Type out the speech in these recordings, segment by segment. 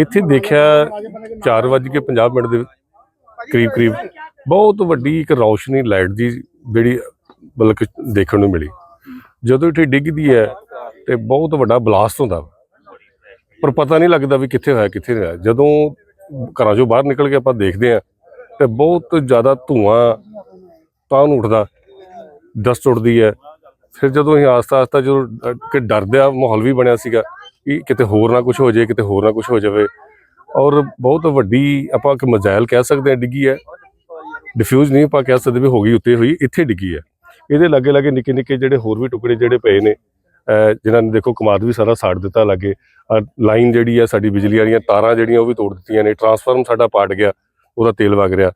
ਇੱਥੇ ਦੇਖਿਆ 4:50 ਮਿੰਟ ਦੇ ਕਰੀਬ ਕਰੀਬ ਬਹੁਤ ਵੱਡੀ ਇੱਕ ਰੌਸ਼ਨੀ ਲਾਈਟ ਦੀ ਜਿਹੜੀ ਬਲਕ ਦੇਖਣ ਨੂੰ ਮਿਲੀ। ਜਦੋਂ ਇੱਥੇ ਡਿੱਗਦੀ ਹੈ ਤੇ ਬਹੁਤ ਵੱਡਾ ਬਲਾਸਟ ਹੁੰਦਾ। ਪਰ ਪਤਾ ਨਹੀਂ ਲੱਗਦਾ ਵੀ ਕਿੱਥੇ ਹੋਇਆ ਕਿੱਥੇ ਨਹੀਂ ਹੋਇਆ। ਜਦੋਂ ਘਰਾਂ ਚੋਂ ਬਾਹਰ ਨਿਕਲ ਕੇ ਆਪਾਂ ਦੇਖਦੇ ਆ ਤੇ ਬਹੁਤ ਜ਼ਿਆਦਾ ਧੂਆਂ ਤਾਂ ਨੂੰ ਉੱਠਦਾ ਡਸਟ ਉੱਡਦੀ ਹੈ। ਫਿਰ ਜਦੋਂ ਅਸੀਂ ਆਸਤਾ ਆਸਤਾ ਜਦੋਂ ਅ, ਕਿ ਡਰਦਿਆ ਮਾਹੌਲ ਵੀ ਬਣਿਆ ਸੀਗਾ। ਕਿ ਕਿਤੇ ਹੋਰ ਨਾ ਕੁਝ ਹੋ ਜਾਏ ਕਿਤੇ ਹੋਰ ਨਾ ਕੁਝ ਹੋ ਜਾਵੇ। ਔਰ ਬਹੁਤ ਵੱਡੀ ਆਪਾਂ ਕਿ ਮਜ਼ਾਇਲ ਕਹਿ ਸਕਦੇ ਹਾਂ ਡਿੱਗੀ ਹੈ। ਡਿਫਿਊਜ਼ ਨਹੀਂ ਆਪਾਂ ਕਹਿ ਸਕਦੇ ਵੀ ਹੋ ਗਈ ਉੱਤੇ ਹੋਈ ਇੱਥੇ ਡਿੱਗੀ ਹੈ। ਇਹਦੇ ਲਾਗੇ ਲਾਗੇ ਨਿੱਕੇ ਨਿੱਕੇ ਜਿਹੜੇ ਹੋਰ ਵੀ ਟੁਕੜੇ ਜਿਹੜੇ ਪਏ ਨੇ ਜਿਨ੍ਹਾਂ ਨੇ ਦੇਖੋ ਕਮਾਦ ਵੀ ਸਾਰਾ ਸਾੜ ਦਿੱਤਾ ਲਾਗੇ। ਲਾਈਨ ਜਿਹੜੀ ਹੈ ਸਾਡੀ ਬਿਜਲੀ ਵਾਲੀਆਂ ਤਾਰਾਂ ਜਿਹੜੀਆਂ ਉਹ ਵੀ ਤੋੜ ਦਿੱਤੀਆਂ ਨੇ। ਟਰਾਂਸਫਾਰਮ ਸਾਡਾ ਪਾਟ ਗਿਆ ਉਹਦਾ ਤੇਲ ਵਗ ਰਿਹਾ।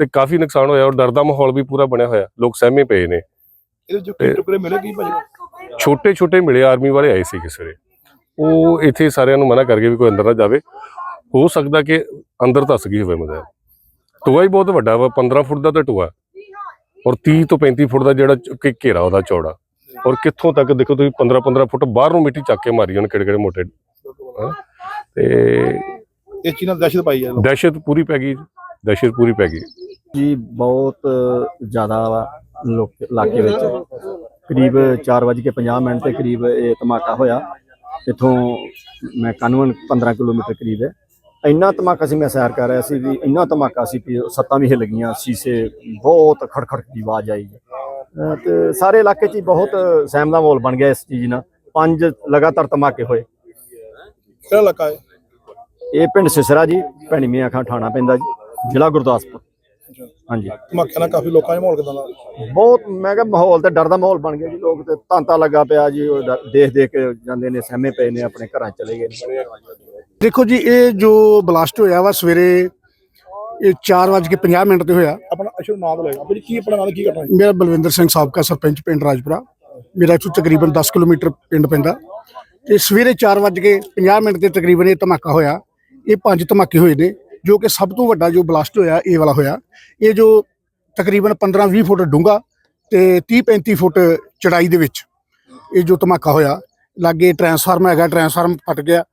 ਤੇ ਕਾਫੀ ਨੁਕਸਾਨ ਹੋਇਆ ਔਰ ਡਰ ਦਾ ਮਾਹੌਲ ਵੀ ਪੂਰਾ ਬਣਿਆ ਹੋਇਆ। ਲੋਕ ਸਹਿਮੇ ਪਏ ਨੇ। ਇਹਦੇ ਜੋ ਕੀ ਟੁਕੜੇ ਮਿਲੇ ਕੀ ਭਾਜੀ? ਛੋਟੇ ਛੋਟੇ ਮਿਲੇ ਆਰਮੀ ਵਾਲੇ ਆਏ ਸੀ ਕਿਸੇ ਵੇਲੇ। ਉਹ ਇੱਥੇ ਸਾਰਿਆਂ ਨੂੰ ਮਨਾ ਕਰਕੇ ਵੀ ਕੋਈ ਅੰਦਰ ਨਾ ਜਾਵੇ। ਹੋ ਸਕਦਾ ਕਿ ਅੰਦਰ ਧੱਸ ਗਈ ਹੋਵੇ ਮਜ਼ਾ ਟੋਆ ਹੀ ਬਹੁਤ ਵੱਡਾ ਵਾ 15 ਫੁੱਟ ਦਾ ਤਾਂ ਟੋਆ। ਔਰ 30 ਤੋਂ 35 ਫੁੱਟ ਦਾ ਜਿਹੜਾ ਕਿ ਘੇਰਾ ਉਹਦਾ ਚੌੜਾ। ਔਰ ਕਿੱਥੋਂ ਤੱਕ ਦੇਖੋ ਤੁਸੀਂ 15 15 ਫੁੱਟ ਬਾਹਰ ਨੂੰ ਮਿੱਟੀ ਚੱਕ ਕੇ ਮਾਰੀ ਉਹਨੇ ਕਿਹੜੇ ਕਿਹੜੇ ਮੋਟੇ। ਤੇ ਇਹ ਚੀਜ਼ ਦਹਿਸ਼ਤ ਪਾਈ ਜਾਂਦਾ। ਦਹਿਸ਼ਤ ਪੂਰੀ ਪੈ ਗਈ ਦਹਿਸ਼ਤ ਪੂਰੀ ਪੈ ਗਈ। ਜੀ ਬਹੁਤ ਜ਼ਿਆਦਾ ਵਾ ਲੋਕ ਇਲਾਕੇ ਵਿੱਚ। ਕਰੀਬ 4:50 ਮਿੰਟ ਤੇ ਕਰੀਬ ਇਹ ਧਮਾਕਾ ਹੋਇਆ। ਇਥੋਂ ਮੈਂ ਕਾਨੂੰਨ 15 ਕਿਲੋਮੀਟਰ ਕਰੀਬ ਹੈ। ਇੰਨਾ ਧਮਾਕਾ ਸੀ ਮੈਂ ਸੈਰ ਕਰ ਰਿਹਾ ਸੀ ਵੀ ਇੰਨਾ ਧਮਾਕਾ ਸੀ ਕਿ ਸੱਤਾਂ ਵੀ ਹਿੱਲ ਗਈਆਂ ਸ਼ੀਸ਼ੇ ਬਹੁਤ ਖੜਖੜ ਦੀ ਆਵਾਜ਼ ਆਈ। ਤੇ ਸਾਰੇ ਇਲਾਕੇ 'ਚ ਬਹੁਤ ਸਹਿਮ ਦਾ ਮਾਹੌਲ ਬਣ ਗਿਆ ਇਸ ਚੀਜ਼ ਨਾਲ। ਪੰਜ ਲਗਾਤਾਰ ਧਮਾਕੇ ਹੋਏ। ਕਿਹੜਾ ਇਲਾਕਾ ਹੈ? ਇਹ ਪਿੰਡ ਸਿਸਰਾ ਜੀ ਭੈਣੀ ਮੀਆਂ ਖਾਂ ਠਾਣਾ ਪੈਂਦਾ ਜੀ ਜ਼ਿਲ੍ਹਾ ਗੁਰਦਾਸਪੁਰ। ਹਾਂਜੀ। ਧਮਾਕਿਆਂ ਨਾਲ ਕਾਫੀ ਲੋਕਾਂ ਦੇ ਮਾਹੌਲ ਕਿਦਾਂ ਦਾ? ਬਹੁਤ ਮੈਂ ਕਿਹਾ ਮਾਹੌਲ ਤੇ ਡਰ ਦਾ ਮਾਹੌਲ ਬਣ ਗਿਆ ਜੀ ਲੋਕ ਤੇ ਤਾਂਤਾ ਲੱਗਾ ਪਿਆ ਜੀ ਉਹ ਡ- ਦੇਖ ਦੇਖ ਕੇ ਜਾਂਦੇ ਨੇ ਸਹਿਮੇ ਪਏ ਨੇ ਆਪਣੇ ਘਰਾਂ 'ਚ ਚਲੇ ਗਏ ਨੇ। ਦੇਖੋ ਜੀ ਇਹ ਜੋ ਬਲਾਸਟ ਹੋਇਆ ਵਾ ਸਵੇਰੇ ਇਹ 4:50 ਮਿੰਟ ਤੇ ਹੋਇਆ। ਆਪਣਾ ਅਸ਼ਰ ਨਾਮ ਲਏਗਾ ਆਪਣੀ ਕੀ ਆਪਣਾ ਨਾਲ ਕੀ ਕਰਨਾ ਮੇਰਾ ਬਲਵਿੰਦਰ ਸਿੰਘ ਸਾਬਕਾ ਸਰਪੰਚ ਪਿੰਡ ਰਾਜਪੁਰਾ। ਮੇਰਾ ਇੱਥੋਂ ਤਕਰੀਬਨ 10 ਕਿਲੋਮੀਟਰ ਪਿੰਡ ਪੈਂਦਾ। ਤੇ ਸਵੇਰੇ 4:50 ਮਿੰਟ ਤੇ ਤਕਰੀਬਨ ਇਹ ਧਮਾਕਾ ਹੋਇਆ। ਇਹ ਪੰਜ ਧਮਾਕੇ ਹੋਏ ਨੇ। ਜੋ ਕਿ ਸਭ ਤੋਂ ਵੱਡਾ ਜੋ ਬਲਾਸਟ ਹੋਇਆ, ਇਹ ਵਾਲਾ ਹੋਇਆ। ਇਹ ਜੋ ਤਕਰੀਬਨ 15-20 ਫੁੱਟ ਡੂੰਘਾ ਤੇ 30-35 ਫੁੱਟ ਚੜਾਈ ਦੇ ਵਿੱਚ ਇਹ ਜੋ ਧਮਾਕਾ ਹੋਇਆ, ਲਾਗੇ ਟਰਾਂਸਫਾਰਮ ਹੈਗਾ, ਟਰਾਂਸਫਾਰਮ ਫਟ ਗਿਆ,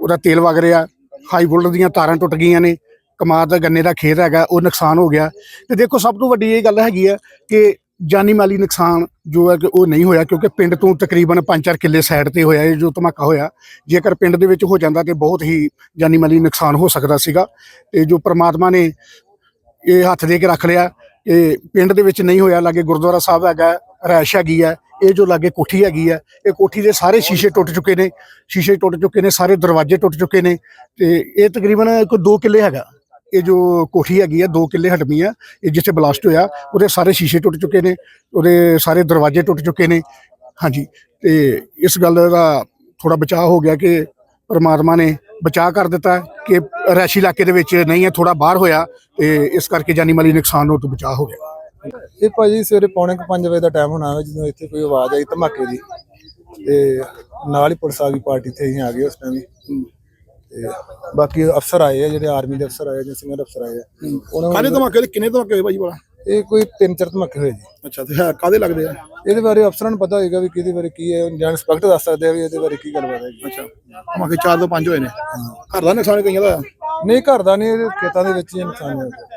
ਉਹਦਾ ਤੇਲ ਵਗ ਰਿਹਾ, ਹਾਈ ਵੋਲਟ ਦੀਆਂ ਤਾਰਾਂ ਟੁੱਟ ਗਈਆਂ ਨੇ, ਕਮਾਦ ਦਾ ਗੰਨੇ ਦਾ ਖੇਤ ਹੈਗਾ, ਉਹ ਨੁਕਸਾਨ ਹੋ ਗਿਆ। ਤੇ ਦੇਖੋ, ਸਭ ਤੋਂ ਵੱਡੀ ਇਹ ਗੱਲ ਹੈਗੀ ਆ ਕਿ ਜਾਨੀ ਮਾਲੀ ਨੁਕਸਾਨ ਜੋ ਹੈ ਕਿ ਉਹ ਨਹੀਂ ਹੋਇਆ, ਕਿਉਂਕਿ ਪਿੰਡ ਤੋਂ ਤਕਰੀਬਨ 5-4 ਕਿੱਲੇ ਸਾਈਡ ਤੇ ਹੋਇਆ ਇਹ ਜੋ ਧਮਾਕਾ ਹੋਇਆ। ਜੇਕਰ ਪਿੰਡ ਦੇ ਵਿੱਚ ਹੋ ਜਾਂਦਾ ਤੇ ਬਹੁਤ ਹੀ ਜਾਨੀ ਮਾਲੀ ਨੁਕਸਾਨ ਹੋ ਸਕਦਾ ਸੀਗਾ ਤੇ ਜੋ ਪ੍ਰਮਾਤਮਾ ਨੇ ਇਹ ਹੱਥ ਦੇ ਕੇ ਰੱਖ ਲਿਆ ਕਿ ਪਿੰਡ ਦੇ ਵਿੱਚ ਨਹੀਂ ਹੋਇਆ, ਲਾਗੇ ਗੁਰਦੁਆਰਾ ਸਾਹਿਬ ਹੈਗਾ, ਰੈਸ਼ ਹੈਗੀ ਹੈ, ਇਹ ਜੋ ਲਾਗੇ ਕੋਠੀ ਹੈਗੀ ਹੈ, ਇਹ ਕੋਠੀ ਦੇ ਸਾਰੇ ਸ਼ੀਸ਼ੇ ਟੁੱਟ ਚੁੱਕੇ ਨੇ, ਸ਼ੀਸ਼ੇ ਟੁੱਟ ਚੁੱਕੇ ਨੇ, ਸਾਰੇ ਦਰਵਾਜ਼ੇ ਟੁੱਟ ਚੁੱਕੇ ਨੇ ਤੇ ਇਹ ਤਕਰੀਬਨ ਕੋਈ 2 ਕਿੱਲੇ ਹੈਗਾ। ਇਹ ਜੋ ਕੋਠੀ ਹੈਗੀ ਹੈ 2 ਕਿੱਲੇ ਹਟਮੀ ਆ, ਇਹ ਜਿੱਥੇ ਬਲਾਸਟ ਹੋਇਆ, ਉਹਦੇ ਸਾਰੇ ਸ਼ੀਸ਼ੇ ਟੁੱਟ ਚੁੱਕੇ ਨੇ, ਉਹਦੇ ਸਾਰੇ ਦਰਵਾਜ਼ੇ ਟੁੱਟ ਚੁੱਕੇ ਨੇ। ਹਾਂਜੀ, ਤੇ ਇਸ ਗੱਲ ਦਾ ਥੋੜਾ ਬਚਾਅ ਹੋ ਗਿਆ ਕਿ ਪਰਮਾਤਮਾ ਨੇ ਬਚਾਅ ਕਰ ਦਿੱਤਾ ਕਿ ਰੈਸ਼ੀ ਇਲਾਕੇ ਦੇ ਵਿੱਚ ਨਹੀਂ ਹੈ ਥੋੜਾ ਬਾਹਰ ਹੋਇਆ, ਤੇ ਇਸ ਕਰਕੇ ਜਾਨੀ ਮਾਲੀ ਨੁਕਸਾਨ ਹੋਣ ਤੋਂ ਬਚਾਅ ਹੋ ਗਿਆ। ਇਹ ਭਾਜੀ ਸਵੇਰੇ ਪੌਣੇ 5 ਵਜੇ ਦਾ ਟਾਈਮ ਹੋਣਾ ਵਾ, ਜਦੋਂ ਇੱਥੇ ਕੋਈ ਆਵਾਜ਼ ਆਈ ਧਮਾਕੇ ਦੀ, ਤੇ ਨਾਲ ਹੀ ਪੁਲਿਸ ਆ ਗਈ, ਪਾਰਟੀ ਤੇ ਅਸੀਂ ਆ ਗਏ ਉਸ ਟਾਈਮ ਤੇ ਬਾਕੀ ਅਫਸਰ ਆਏ ਆ ਜਿਹੜੇ ਆਰਮੀ ਦੇ ਅਫਸਰ ਆਏ ਜਾਂ ਸੀਨੀਅਰ ਅਫਸਰ ਆਏ ਆ। ਉਹਨਾਂ ਕਾਹਦੇ ਧਮਾਕੇ ਦੇ ਕਿੰਨੇ ਧਮਾਕੇ ਹੋਏ ਭਾਜੀ ਭਲਾ? ਇਹ ਕੋਈ ਤਿੰਨ ਚਾਰ ਧਮਾਕੇ ਹੋਏ ਜੀ। ਅੱਛਾ ਤੇ ਹੈ ਕਾਹਦੇ ਲੱਗਦੇ ਆ? ਇਹਦੇ ਬਾਰੇ ਅਫਸਰਾਂ ਨੂੰ ਪਤਾ ਹੋਏਗਾ ਵੀ ਕਿਹਦੇ ਬਾਰੇ ਕੀ ਹੈ ਜਾਂ ਇੰਸਪੈਕਟਰ ਦੱਸ ਸਕਦੇ ਆ ਵੀ ਇਹਦੇ ਬਾਰੇ ਕੀ ਗੱਲਬਾਤ ਹੈ ਜੀ ਅੱਛਾ ਧਮਾਕੇ 4 ਤੋਂ 5 ਹੋਏ ਨੇ। ਘਰ ਦਾ ਨੁਕਸਾਨ ਕਈਆਂ ਦਾ। ਨਹੀਂ ਘਰ ਦਾ ਨਹੀਂ ਇਹਦੇ ਖੇਤਾਂ ਦੇ ਵਿੱਚ ਹੀ ਨੁਕਸਾਨ ਹੋਇਆ।